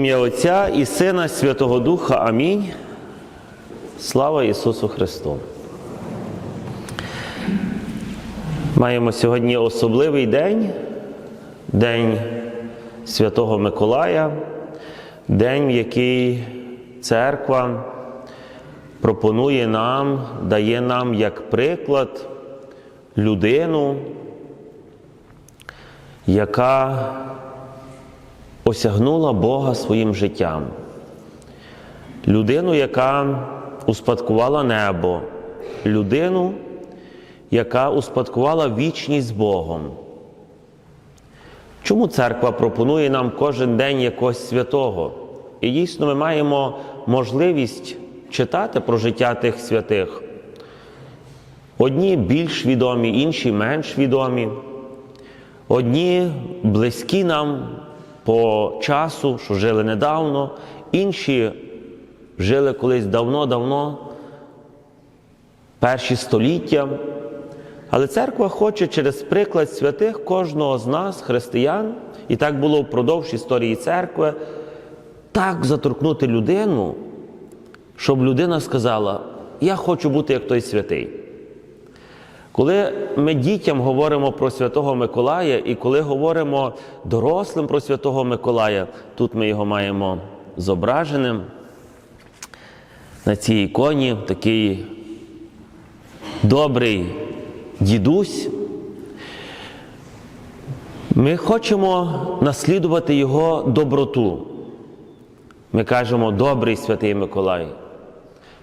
Ім'я Отця і Сина Святого Духа. Амінь. Слава Ісусу Христу. Маємо сьогодні особливий день, День Святого Миколая, день, в який церква пропонує нам, дає нам як приклад людину, яка осягнула Бога своїм життям. Людину, яка успадкувала небо, людину, яка успадкувала вічність Богом. Чому церква пропонує нам кожен день якогось святого? І дійсно ми маємо можливість читати про життя тих святих. Одні більш відомі, інші менш відомі. Одні близькі нам по часу, що жили недавно, інші жили колись давно-давно, перші століття. Але церква хоче через приклад святих кожного з нас, християн, і так було впродовж історії церкви, так заторкнути людину, щоб людина сказала: Я хочу бути як той святий. Коли ми дітям говоримо про Святого Миколая, і коли говоримо дорослим про Святого Миколая, тут ми його маємо зображеним на цій іконі такий добрий дідусь. Ми хочемо наслідувати його доброту. Ми кажемо добрий святий Миколай,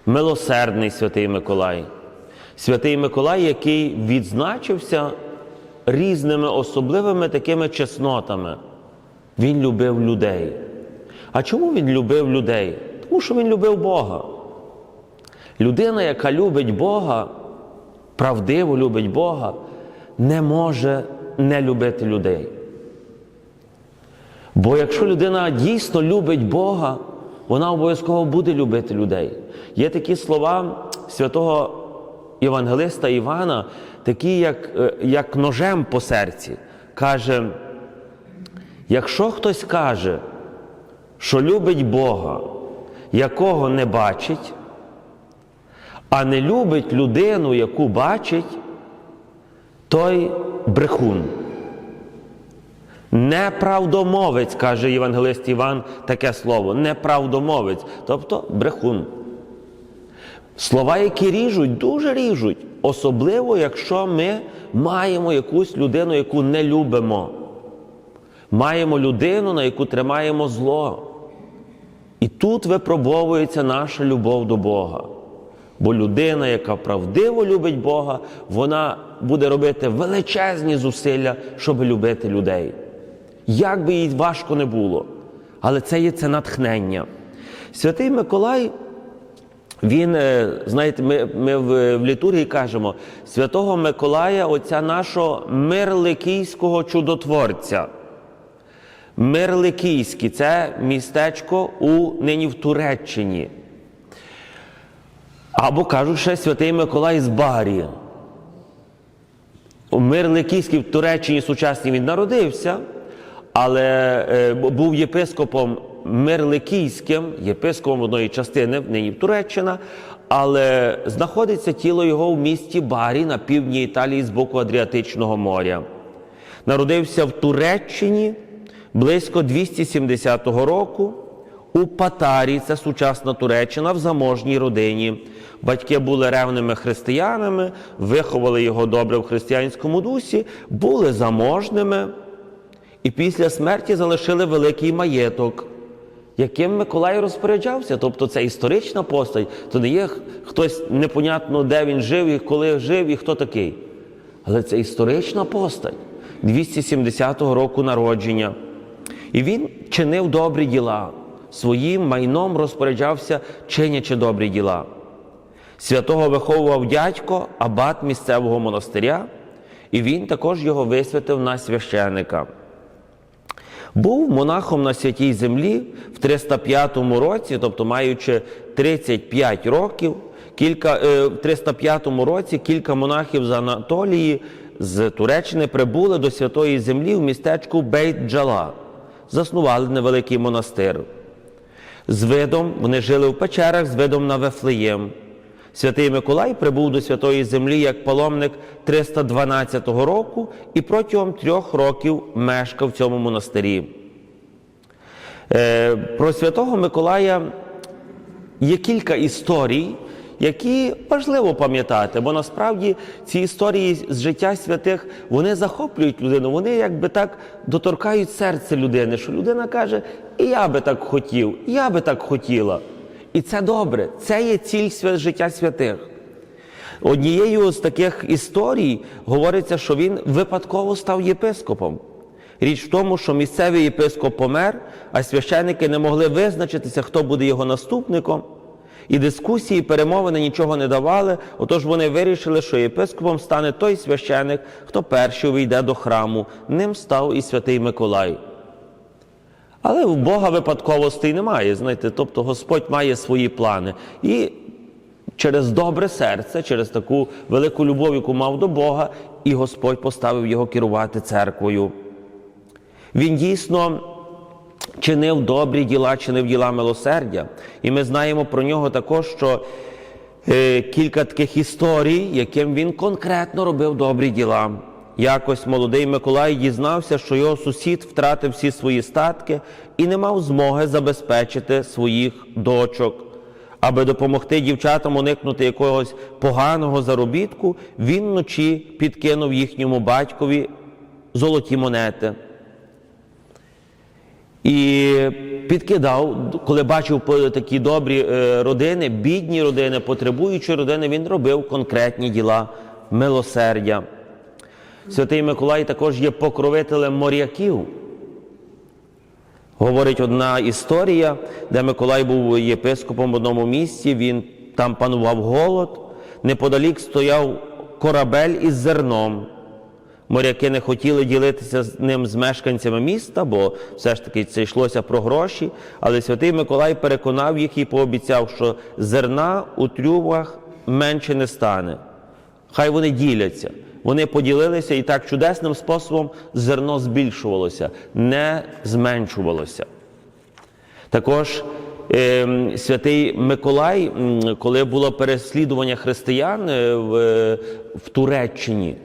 милосердний святий Миколай. Святий Миколай, який відзначився різними особливими такими чеснотами. Він любив людей. А чому він любив людей? Тому що він любив Бога. Людина, яка любить Бога, правдиво любить Бога, не може не любити людей. Бо якщо людина дійсно любить Бога, вона обов'язково буде любити людей. Є такі слова святого Євангелиста Івана, такі, як, як ножем по серці, каже: якщо хтось каже, що любить Бога, якого не бачить, а не любить людину, яку бачить, той брехун. Неправдомовець, каже Євангелист Іван, таке слово, неправдомовець, тобто брехун. Слова, які ріжуть, дуже ріжуть, особливо, якщо ми маємо якусь людину, яку не любимо. Маємо людину, на яку тримаємо зло. І тут випробовується наша любов до Бога. Бо людина, яка правдиво любить Бога, вона буде робити величезні зусилля, щоб любити людей. Як би їй важко не було. Але це є це натхнення. Святий Миколай. Він, знаєте, ми ми в, в літургії кажемо Святого Миколая, отця нашого мирликійського чудотворця. Мирликійський це містечко у нині в Туреччині. Або кажуть, ще Святий Миколай з Барі. У Мирликійській в Туреччині сучасній він народився, але е, був єпископом Мирликійським, єпископом одної частини, нині Туреччина, але знаходиться тіло його в місті Барі на півдні Італії з боку Адріатичного моря. Народився в Туреччині близько 270 року. У Патарі, це сучасна Туреччина, в заможній родині. Батьки були ревними християнами, виховали його добре в християнському дусі, були заможними і після смерті залишили великий маєток яким Миколай розпоряджався. Тобто це історична постать, то не є хтось непонятно, де він жив, і коли жив, і хто такий. Але це історична постать 270 року народження. І він чинив добрі діла, своїм майном розпоряджався, чинячи добрі діла. Святого виховував дядько, абат місцевого монастиря, і він також його висвятив на священика. Був монахом на святій землі в 305 році, тобто маючи 35 років, кілька, е, в 305 році кілька монахів з Анатолії з Туреччини прибули до святої землі в містечку Бейт-Джала, заснували невеликий монастир. з видом, вони жили в печерах з видом на Вефлеєм. Святий Миколай прибув до святої землі як паломник 312 року і протягом трьох років мешкав в цьому монастирі. Е, Про святого Миколая є кілька історій, які важливо пам'ятати, бо насправді ці історії з життя святих вони захоплюють людину, вони якби так доторкають серце людини, що людина каже, і я би так хотів, і я би так хотіла. І це добре, це є ціль життя святих. Однією з таких історій говориться, що він випадково став єпископом. Річ в тому, що місцевий єпископ помер, а священники не могли визначитися, хто буде його наступником. І дискусії, перемовини нічого не давали. Отож вони вирішили, що єпископом стане той священик, хто перший увійде до храму. Ним став і святий Миколай. Але в Бога випадковостей немає. Знаєте, тобто Господь має свої плани. І через добре серце, через таку велику любов, яку мав до Бога, і Господь поставив його керувати церквою. Він дійсно чинив добрі діла, чинив діла милосердя. І ми знаємо про нього також, що е, кілька таких історій, яким він конкретно робив добрі діла. Якось молодий Миколай дізнався, що його сусід втратив всі свої статки і не мав змоги забезпечити своїх дочок. Аби допомогти дівчатам уникнути якогось поганого заробітку, він вночі підкинув їхньому батькові золоті монети. І підкидав, коли бачив такі добрі е, родини, бідні родини, потребуючі родини, він робив конкретні діла милосердя. Святий Миколай також є покровителем моряків. Говорить одна історія, де Миколай був єпископом в одному місці, він там панував голод, неподалік стояв корабель із зерном. Моряки не хотіли ділитися з ним з мешканцями міста, бо все ж таки це йшлося про гроші. Але святий Миколай переконав їх і пообіцяв, що зерна у трюмах менше не стане. Хай вони діляться. Вони поділилися і так чудесним способом зерно збільшувалося, не зменшувалося. Також е, святий Миколай, коли було переслідування християн е, в, е, в Туреччині,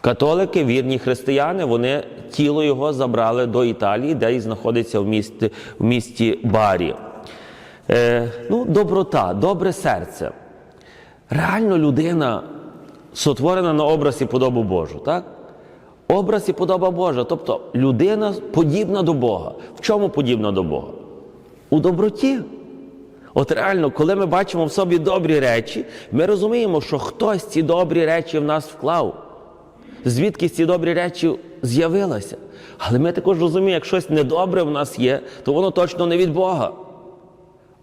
Католики, вірні християни, вони тіло його забрали до Італії, де і знаходиться в місті, в місті Барі. Е, ну, доброта, добре серце. Реально людина сотворена на образ і подобу Божу, так? Образ і подоба Божа. Тобто людина подібна до Бога. В чому подібна до Бога? У доброті. От реально, коли ми бачимо в собі добрі речі, ми розуміємо, що хтось ці добрі речі в нас вклав. Звідки ці добрі речі з'явилися. Але ми також розуміємо, як щось недобре в нас є, то воно точно не від Бога,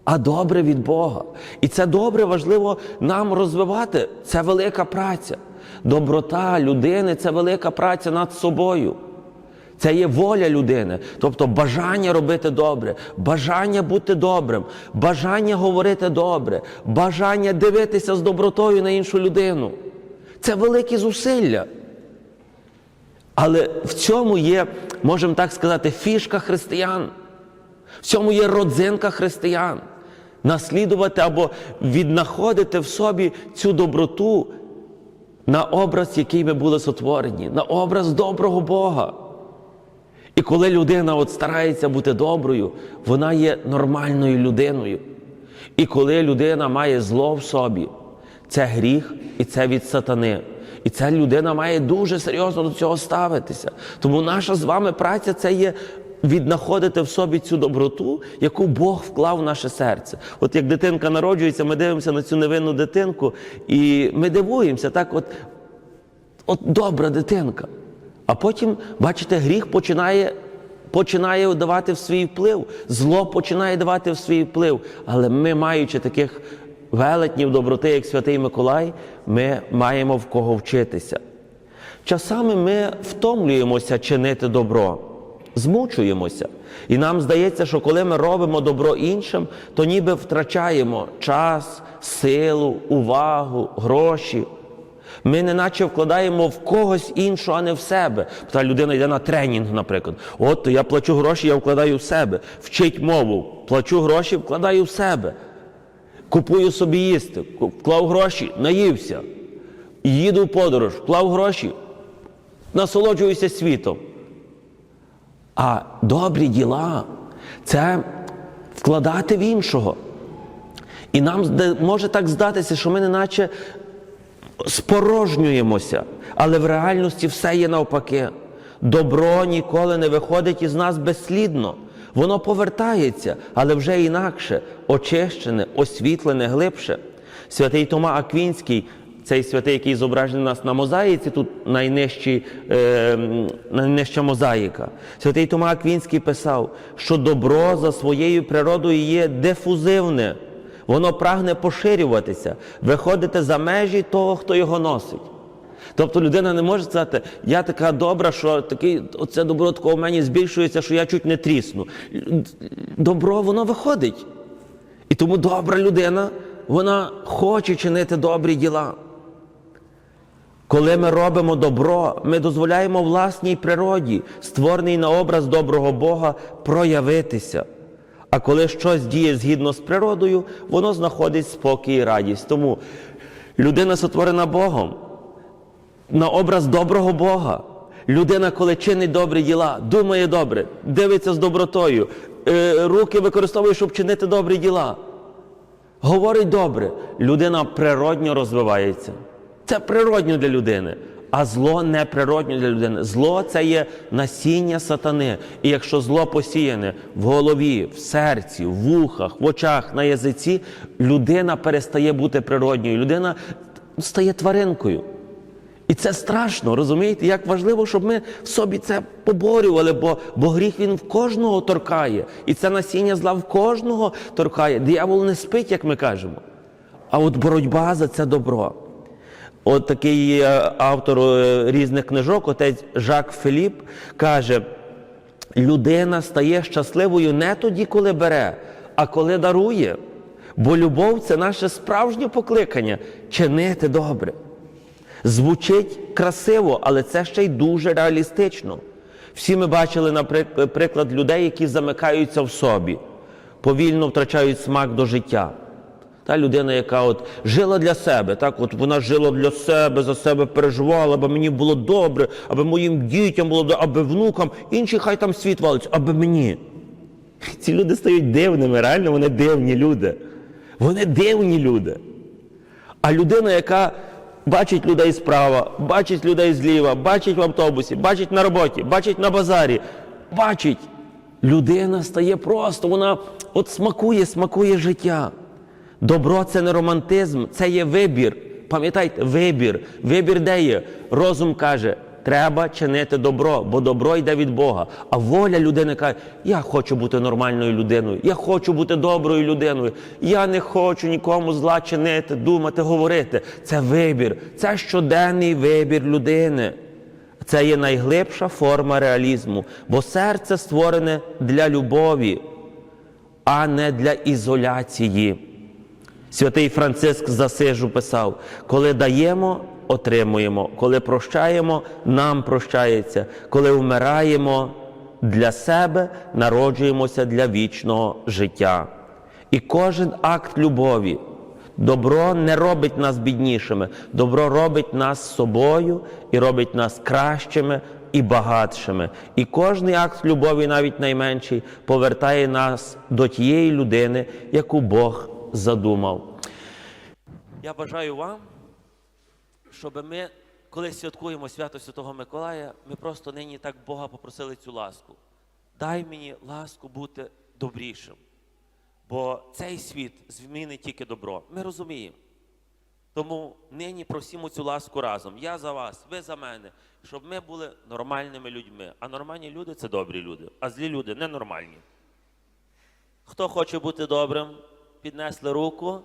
а добре від Бога. І це добре важливо нам розвивати. Це велика праця. Доброта людини це велика праця над собою. Це є воля людини, тобто бажання робити добре, бажання бути добрим, бажання говорити добре, бажання дивитися з добротою на іншу людину. Це великі зусилля. Але в цьому є, можемо так сказати, фішка християн. В цьому є родзинка християн. Наслідувати або віднаходити в собі цю доброту на образ, який ми були сотворені, на образ доброго Бога. І коли людина от старається бути доброю, вона є нормальною людиною. І коли людина має зло в собі, це гріх і це від сатани. І ця людина має дуже серйозно до цього ставитися. Тому наша з вами праця це є віднаходити в собі цю доброту, яку Бог вклав в наше серце. От як дитинка народжується, ми дивимося на цю невинну дитинку, і ми дивуємося, так, от, от добра дитинка. А потім, бачите, гріх починає, починає давати в свій вплив, зло починає давати в свій вплив. Але ми, маючи таких велетнів доброти, як святий Миколай, ми маємо в кого вчитися. Часами ми втомлюємося чинити добро, змучуємося. І нам здається, що коли ми робимо добро іншим, то ніби втрачаємо час, силу, увагу, гроші. Ми неначе вкладаємо в когось іншого, а не в себе. Та людина йде на тренінг, наприклад. От я плачу гроші, я вкладаю в себе. Вчить мову, плачу гроші, вкладаю в себе. Купую собі їсти, вклав гроші, наївся. Їду в подорож, вклав гроші, насолоджуюся світом. А добрі діла це вкладати в іншого. І нам може так здатися, що ми неначе спорожнюємося, але в реальності все є навпаки. Добро ніколи не виходить із нас безслідно. Воно повертається, але вже інакше, очищене, освітлене глибше. Святий Тома Аквінський, цей святий, який зображений у нас на мозаїці, тут найнижчий, е, найнижча мозаїка. Святий Тома Аквінський писав, що добро за своєю природою є дифузивне. Воно прагне поширюватися, виходити за межі того, хто його носить. Тобто людина не може сказати, я така добра, що такий, оце добро такого в мені збільшується, що я чуть не трісну. Добро воно виходить. І тому добра людина, вона хоче чинити добрі діла. Коли ми робимо добро, ми дозволяємо власній природі, створеній на образ доброго Бога, проявитися. А коли щось діє згідно з природою, воно знаходить спокій і радість. Тому людина сотворена Богом на образ доброго Бога. Людина, коли чинить добрі діла, думає добре, дивиться з добротою, е, руки використовує, щоб чинити добрі діла. Говорить добре, людина природньо розвивається. Це природньо для людини, а зло не природньо для людини. Зло це є насіння сатани. І якщо зло посіяне в голові, в серці, в вухах, в очах, на язиці, людина перестає бути природньою, людина стає тваринкою. І це страшно, розумієте? Як важливо, щоб ми в собі це поборювали, бо, бо гріх він в кожного торкає. І це насіння зла в кожного торкає. Диявол не спить, як ми кажемо. А от боротьба за це добро. От такий автор е, різних книжок, отець Жак Філіп, каже: людина стає щасливою не тоді, коли бере, а коли дарує. Бо любов це наше справжнє покликання чинити добре. Звучить красиво, але це ще й дуже реалістично. Всі ми бачили, наприклад, приклад людей, які замикаються в собі, повільно втрачають смак до життя. Та людина, яка от жила для себе, так от вона жила для себе, за себе переживала, аби мені було добре, аби моїм дітям було добре, аби внукам, інші хай там світ валиться, аби мені. Ці люди стають дивними, реально вони дивні люди. Вони дивні люди. А людина, яка бачить людей справа, бачить людей зліва, бачить в автобусі, бачить на роботі, бачить на базарі, бачить, людина стає просто, вона от смакує, смакує життя. Добро це не романтизм, це є вибір. Пам'ятайте, вибір. Вибір де є? Розум каже, треба чинити добро, бо добро йде від Бога. А воля людини каже, я хочу бути нормальною людиною, я хочу бути доброю людиною, я не хочу нікому зла чинити, думати, говорити. Це вибір, це щоденний вибір людини. Це є найглибша форма реалізму, бо серце створене для любові, а не для ізоляції. Святий Франциск з Асижу писав: коли даємо, отримуємо, коли прощаємо, нам прощається, коли вмираємо для себе, народжуємося для вічного життя. І кожен акт любові, добро не робить нас біднішими, добро робить нас собою і робить нас кращими і багатшими. І кожний акт любові, навіть найменший, повертає нас до тієї людини, яку Бог задумав. Я бажаю вам, щоб ми, коли святкуємо свято Святого Миколая, ми просто нині так Бога попросили цю ласку. Дай мені ласку бути добрішим. Бо цей світ змінить тільки добро. Ми розуміємо. Тому нині просимо цю ласку разом. Я за вас, ви за мене, щоб ми були нормальними людьми. А нормальні люди це добрі люди, а злі люди ненормальні. Хто хоче бути добрим, піднесли руку.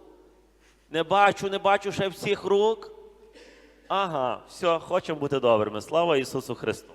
Не бачу, не бачу ще всіх рук. Ага, все, хочемо бути добрими. Слава Ісусу Христу!